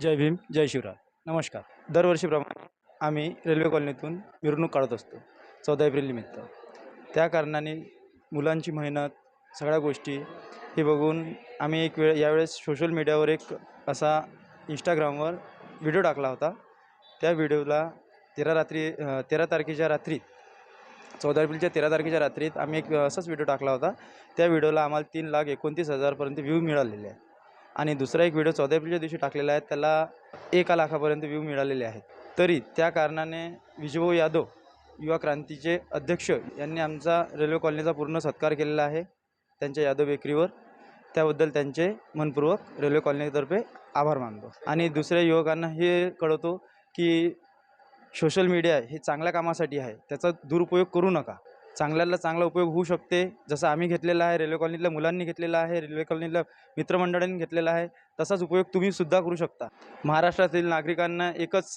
जय भीम जय शिवराय. नमस्कार. दरवर्षीप्रमाणे आम्ही रेल्वे कॉलनीतून मिरवणूक काढत असतो चौदा एप्रिल निमित्त. त्या कारणाने मुलांची मेहनत सगळ्या गोष्टी हे बघून आम्ही एक वेळ यावेळेस सोशल मीडियावर एक असा इंस्टाग्रामवर व्हिडिओ टाकला होता. त्या व्हिडिओला तेरा रात्री तेरा तारखेच्या रात्रीत चौदा एप्रिलच्या तेरा तारखेच्या रात्रीत आम्ही एक असाच व्हिडिओ टाकला होता. त्या व्हिडिओला आम्हाला तीन लाख एकोणतीस हजारपर्यंत व्ह्यू मिळालेले आहेत आणि दुसरा एक व्हिडिओ चौदा एप्रिलच्या दिवशी टाकलेला आहे. त्याला एका लाखापर्यंत व्ह्यू मिळालेले आहेत. तरी त्या कारणाने विजयभाऊ यादव युवा क्रांतीचे अध्यक्ष यांनी आमचा रेल्वे कॉलनीचा पूर्ण सत्कार केलेला आहे त्यांच्या यादव बेकरीवर. त्याबद्दल त्यांचे मनपूर्वक रेल्वे कॉलनीतर्फे आभार मानतो. आणि दुसऱ्या युवकांना हे कळवतो की सोशल मीडिया हे चांगल्या कामासाठी आहे. त्याचा दुरुपयोग करू नका. चांगल्याला चांगला उपयोग होऊ शकते. जसं आम्ही घेतलेला आहे रेल्वे कॉलनीतल्या मुलांनी घेतलेला आहे रेल्वे कॉलनीतल्या मित्रमंडळांनी घेतलेला आहे तसाच उपयोग तुम्ही सुद्धा करू शकता. महाराष्ट्रातील नागरिकांना एकच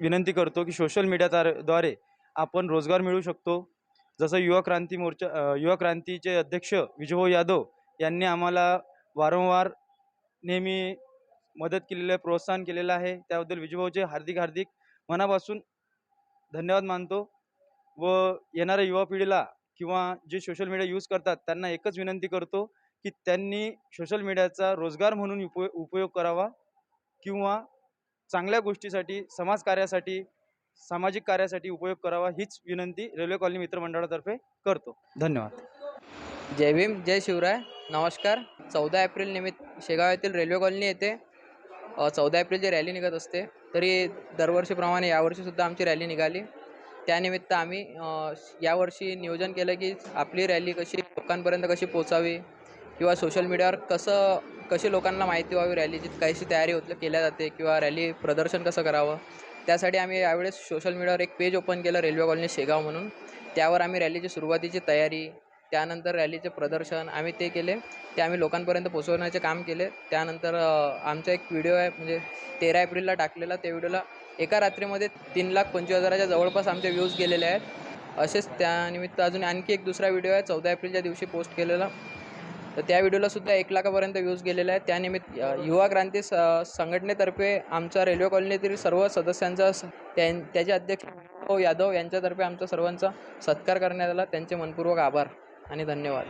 विनंती करतो की सोशल मीडियाद्वारे आपण रोजगार मिळवू शकतो. जसं युवा क्रांती मोर्चा युवा क्रांतीचे अध्यक्ष विजयभाऊ यादव यांनी आम्हाला वारंवार नेहमी मदत केलेलं आहे प्रोत्साहन केलेलं आहे. त्याबद्दल विजयभाऊचे हार्दिक हार्दिक मनापासून धन्यवाद मानतो. व येणाऱ्या युवा पिढीला किंवा जे सोशल मीडिया यूज करतात त्यांना एकच विनंती करतो की त्यांनी सोशल मीडियाचा रोजगार म्हणून उपयो उपयोग करावा किंवा चांगल्या गोष्टीसाठी समाजकार्यासाठी सामाजिक कार्यासाठी उपयोग करावा हीच विनंती रेल्वे कॉलनी मित्रमंडळातर्फे करतो. धन्यवाद. जय भीम जय शिवराय. नमस्कार. चौदा एप्रिल निमित्त शेगाव येथील रेल्वे कॉलनी येथे चौदा एप्रिलची रॅली निघत असते. तरी दरवर्षीप्रमाणे यावर्षीसुद्धा आमची रॅली निघाली. त्यानिमित्त आम्ही यावर्षी नियोजन केलं की आपली रॅली कशी लोकांपर्यंत कशी पोचावी किंवा सोशल मीडियावर कसं कशी लोकांना माहिती व्हावी रॅलीची कशी तयारी होत केल्या जाते किंवा रॅली प्रदर्शन कसं करावं त्यासाठी आम्ही यावेळेस सोशल मीडियावर एक पेज ओपन केलं रेल्वे कॉलनी शेगाव म्हणून. त्यावर आम्ही रॅलीची सुरुवातीची तयारी त्यानंतर रॅलीचे प्रदर्शन आम्ही ते केले. ते आम्ही लोकांपर्यंत पोचवण्याचे काम केले. त्यानंतर आमचा एक व्हिडिओ आहे म्हणजे तेरा एप्रिलला टाकलेला त्या व्हिडिओला. एका रात्रीमध्ये तीन लाख पंचवीस हजाराच्या जवळपास आमचे व्ह्यूज गेलेले आहेत. असेच त्यानिमित्त अजून आणखी एक दुसरा व्हिडिओ आहे चौदा एप्रिलच्या दिवशी पोस्ट केलेला. तर त्या व्हिडिओला सुद्धा एक लाखापर्यंत व्ह्यूज गेलेले आहेत. त्यानिमित्त युवा क्रांती स संघटनेतर्फे आमच्या रेल्वे कॉलनीतील सर्व सदस्यांचा त्यां त्याचे अध्यक्ष यादव यांच्यातर्फे आमचा सर्वांचा सत्कार करण्यात आला. त्यांचे मनपूर्वक आभार. आणि धन्यवाद.